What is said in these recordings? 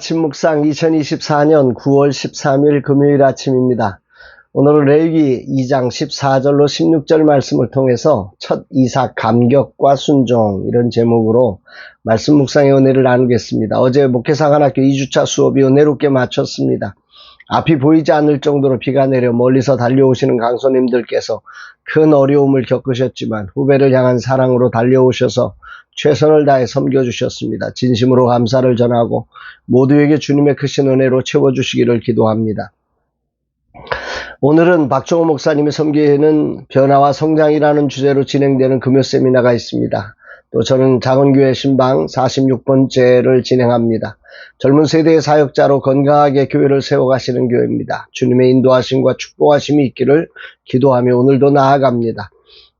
아침 묵상 2024년 9월 13일 금요일 아침입니다. 오늘은 레위기 2장 14절로 16절 말씀을 통해서 첫 이삭 감격과 순종 이런 제목으로 말씀 묵상의 은혜를 나누겠습니다. 어제 목회사관학교 2주차 수업이 은혜롭게 마쳤습니다. 앞이 보이지 않을 정도로 비가 내려 멀리서 달려오시는 강소님들께서 큰 어려움을 겪으셨지만 후배를 향한 사랑으로 달려오셔서 최선을 다해 섬겨주셨습니다. 진심으로 감사를 전하고 모두에게 주님의 크신 은혜로 채워주시기를 기도합니다. 오늘은 박정호 목사님의 섬기는 변화와 성장이라는 주제로 진행되는 금요 세미나가 있습니다. 또 저는 작은교회 신방 46번째를 진행합니다. 젊은 세대의 사역자로 건강하게 교회를 세워가시는 교회입니다. 주님의 인도하심과 축복하심이 있기를 기도하며 오늘도 나아갑니다.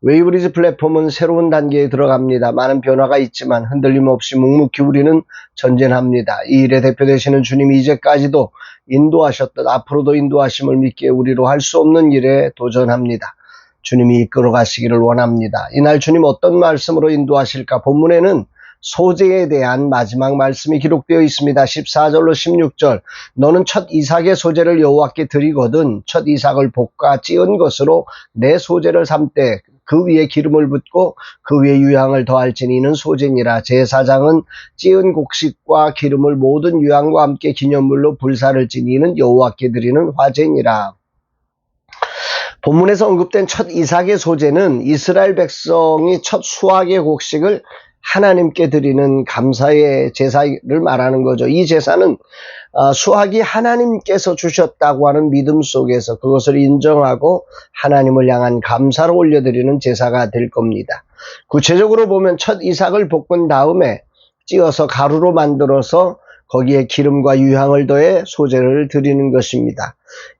웨이브리즈 플랫폼은 새로운 단계에 들어갑니다. 많은 변화가 있지만 흔들림 없이 묵묵히 우리는 전진합니다. 이 일에 대표되시는 주님이 이제까지도 인도하셨듯 앞으로도 인도하심을 믿기에 우리로 할 수 없는 일에 도전합니다. 주님이 이끌어 가시기를 원합니다. 이날 주님 어떤 말씀으로 인도하실까? 본문에는 소재에 대한 마지막 말씀이 기록되어 있습니다. 14절로 16절. 너는 첫 이삭의 소재를 여호와께 드리거든 첫 이삭을 볶아 찌은 것으로 내 소재를 삼되 그 위에 기름을 붓고 그 위에 유향을 더할지니 이는 소재니라. 제사장은 찌은 곡식과 기름을 모든 유향과 함께 기념물로 불사를 지니 이는 여호와께 드리는 화제니라. 본문에서 언급된 첫 이삭의 소재는 이스라엘 백성이 첫 수확의 곡식을 하나님께 드리는 감사의 제사를 말하는 거죠. 이 제사는 어, 수확이 하나님께서 주셨다고 하는 믿음 속에서 그것을 인정하고 하나님을 향한 감사를 올려드리는 제사가 될 겁니다. 구체적으로 보면 첫 이삭을 볶은 다음에 찌어서 가루로 만들어서 거기에 기름과 유향을 더해 소재를 드리는 것입니다.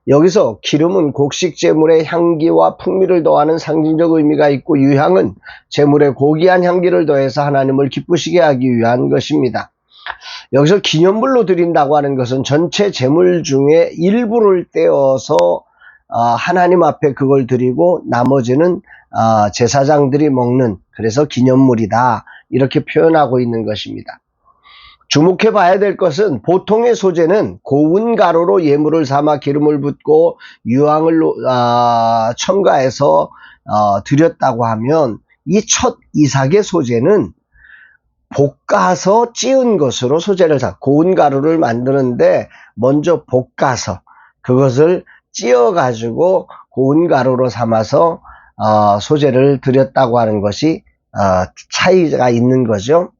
여기서 기름은 곡식 제물의 향기와 풍미를 더하는 상징적 의미가 있고 유향은 제물의 고귀한 향기를 더해서 하나님을 기쁘시게 하기 위한 것입니다. 여기서 기념물로 드린다고 하는 것은 전체 제물 중에 일부를 떼어서 어, 하나님 앞에 그걸 드리고 나머지는 어, 제사장들이 먹는 그래서 기념물이다 이렇게 표현하고 있는 것입니다. 주목해 봐야 될 것은 보통의 소재는 고운 가루로 예물을 삼아 기름을 붓고 유황을 아, 첨가해서 어, 드렸다고 하면 이 첫 이삭의 소재는 볶아서 찌은 것으로 소재를 사 고운 가루를 만드는데 먼저 볶아서 그것을 찌어 가지고 고운 가루로 삼아서 어, 소재를 드렸다고 하는 것이 어, 차이가 있는 거죠.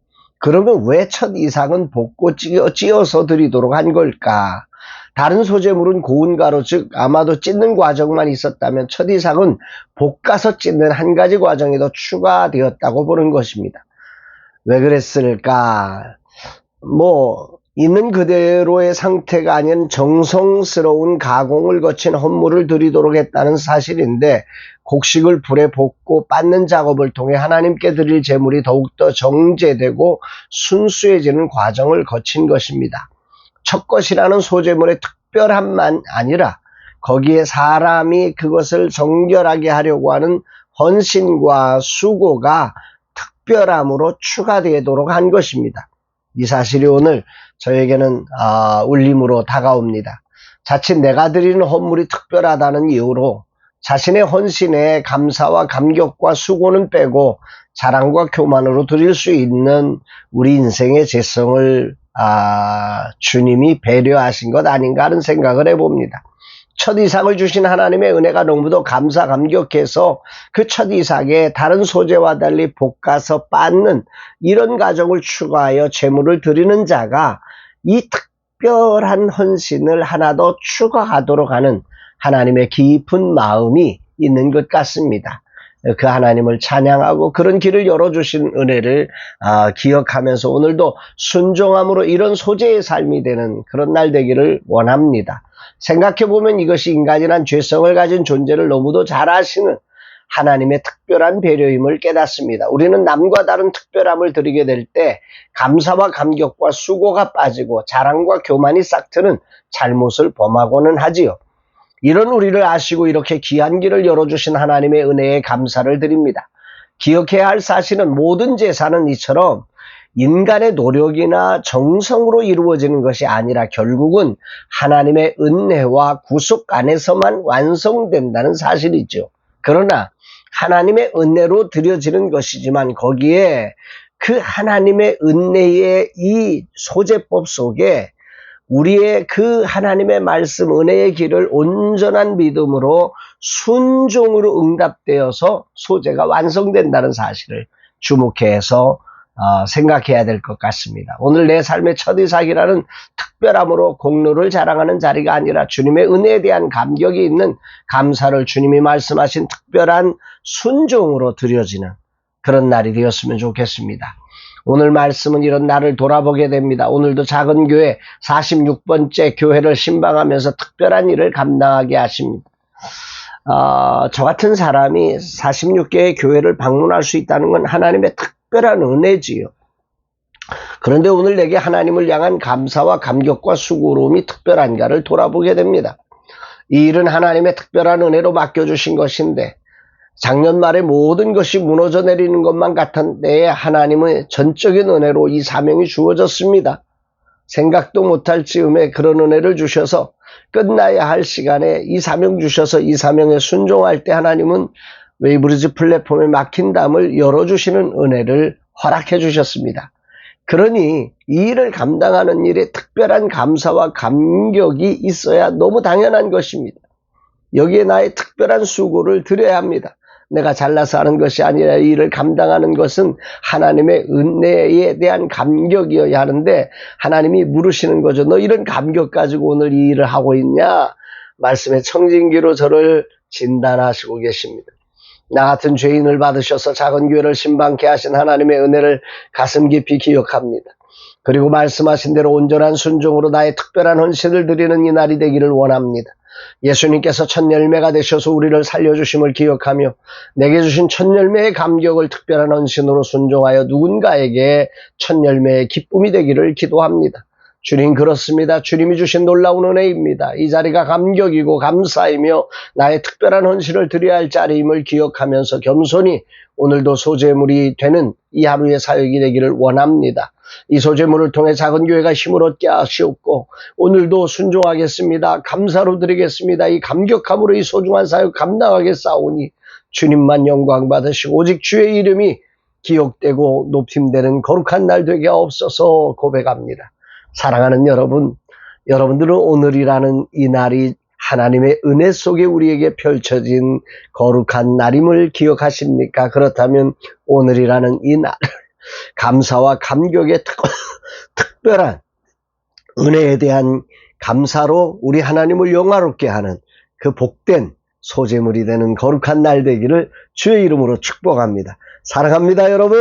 그러면 왜 첫 이삭은 볶고 찌어, 찌어서 드리도록 한 걸까? 다른 소재물은 고운 가루, 즉 아마도 찢는 과정만 있었다면 첫 이삭은 볶아서 찢는 한 가지 과정이 더 추가되었다고 보는 것입니다. 왜 그랬을까? 뭐 있는 그대로의 상태가 아닌 정성스러운 가공을 거친 헌물을 드리도록 했다는 사실인데 곡식을 불에 볶고 빻는 작업을 통해 하나님께 드릴 제물이 더욱더 정제되고 순수해지는 과정을 거친 것입니다. 첫 것이라는 소재물의 특별함만 아니라 거기에 사람이 그것을 정결하게 하려고 하는 헌신과 수고가 특별함으로 추가되도록 한 것입니다. 이 사실이 오늘 저에게는 아, 울림으로 다가옵니다. 자칫 내가 드리는 헌물이 특별하다는 이유로 자신의 헌신에 감사와 감격과 수고는 빼고 자랑과 교만으로 드릴 수 있는 우리 인생의 재성을 아, 주님이 배려하신 것 아닌가 하는 생각을 해봅니다. 첫 이삭을 주신 하나님의 은혜가 너무도 감사 감격해서 그 첫 이삭에 다른 소재와 달리 볶아서 빻는 이런 과정을 추가하여 제물을 드리는 자가 이 특별한 헌신을 하나 더 추가하도록 하는 하나님의 깊은 마음이 있는 것 같습니다. 그 하나님을 찬양하고 그런 길을 열어주신 은혜를 아, 기억하면서 오늘도 순종함으로 이런 소재의 삶이 되는 그런 날 되기를 원합니다. 생각해보면 이것이 인간이란 죄성을 가진 존재를 너무도 잘 아시는 하나님의 특별한 배려임을 깨닫습니다. 우리는 남과 다른 특별함을 드리게 될 때 감사와 감격과 수고가 빠지고 자랑과 교만이 싹트는 잘못을 범하고는 하지요. 이런 우리를 아시고 이렇게 귀한 길을 열어주신 하나님의 은혜에 감사를 드립니다. 기억해야 할 사실은 모든 제사는 이처럼 인간의 노력이나 정성으로 이루어지는 것이 아니라 결국은 하나님의 은혜와 구속 안에서만 완성된다는 사실이죠. 그러나 하나님의 은혜로 드려지는 것이지만 거기에 그 하나님의 은혜의 이 소재법 속에 우리의 그 하나님의 말씀 은혜의 길을 온전한 믿음으로 순종으로 응답되어서 소재가 완성된다는 사실을 주목해서 어, 생각해야 될 것 같습니다. 오늘 내 삶의 첫 이삭이라는 특별함으로 공로를 자랑하는 자리가 아니라 주님의 은혜에 대한 감격이 있는 감사를 주님이 말씀하신 특별한 순종으로 드려지는 그런 날이 되었으면 좋겠습니다. 오늘 말씀은 이런 나를 돌아보게 됩니다. 오늘도 작은 교회 46번째 교회를 신방하면서 특별한 일을 감당하게 하십니다. 어, 저 같은 사람이 46개의 교회를 방문할 수 있다는 건 하나님의 특 별한 은혜지요. 그런데 오늘 내게 하나님을 향한 감사와 감격과 수고로움이 특별한가를 돌아보게 됩니다. 이 일은 하나님의 특별한 은혜로 맡겨주신 것인데 작년 말에 모든 것이 무너져 내리는 것만 같은데 하나님의 전적인 은혜로 이 사명이 주어졌습니다. 생각도 못할 즈음에 그런 은혜를 주셔서 끝나야 할 시간에 이 사명 주셔서 이 사명에 순종할 때 하나님은 웨이브리지 플랫폼에 막힌 담을 열어주시는 은혜를 허락해 주셨습니다. 그러니 이 일을 감당하는 일에 특별한 감사와 감격이 있어야 너무 당연한 것입니다. 여기에 나의 특별한 수고를 드려야 합니다. 내가 잘나서 하는 것이 아니라 이 일을 감당하는 것은 하나님의 은혜에 대한 감격이어야 하는데 하나님이 물으시는 거죠. 너 이런 감격 가지고 오늘 이 일을 하고 있냐? 말씀의 청진기로 저를 진단하시고 계십니다. 나 같은 죄인을 받으셔서 작은 교회를 신방케 하신 하나님의 은혜를 가슴 깊이 기억합니다. 그리고 말씀하신 대로 온전한 순종으로 나의 특별한 헌신을 드리는 이 날이 되기를 원합니다. 예수님께서 첫 열매가 되셔서 우리를 살려주심을 기억하며 내게 주신 첫 열매의 감격을 특별한 헌신으로 순종하여 누군가에게 첫 열매의 기쁨이 되기를 기도합니다. 주님 그렇습니다. 주님이 주신 놀라운 은혜입니다. 이 자리가 감격이고 감사이며 나의 특별한 헌신을 드려야 할 자리임을 기억하면서 겸손히 오늘도 소재물이 되는 이 하루의 사역이 되기를 원합니다. 이 소재물을 통해 작은 교회가 힘을 얻게 하시옵고 오늘도 순종하겠습니다. 감사로 드리겠습니다. 이 감격함으로 이 소중한 사역 감당하겠사오니 주님만 영광 받으시고 오직 주의 이름이 기억되고 높임되는 거룩한 날 되게 없어서 고백합니다. 사랑하는 여러분, 여러분들은 오늘이라는 이 날이 하나님의 은혜 속에 우리에게 펼쳐진 거룩한 날임을 기억하십니까? 그렇다면 오늘이라는 이 날, 감사와 감격의 특, 특별한 은혜에 대한 감사로 우리 하나님을 영화롭게 하는 그 복된 소재물이 되는 거룩한 날 되기를 주의 이름으로 축복합니다. 사랑합니다, 여러분.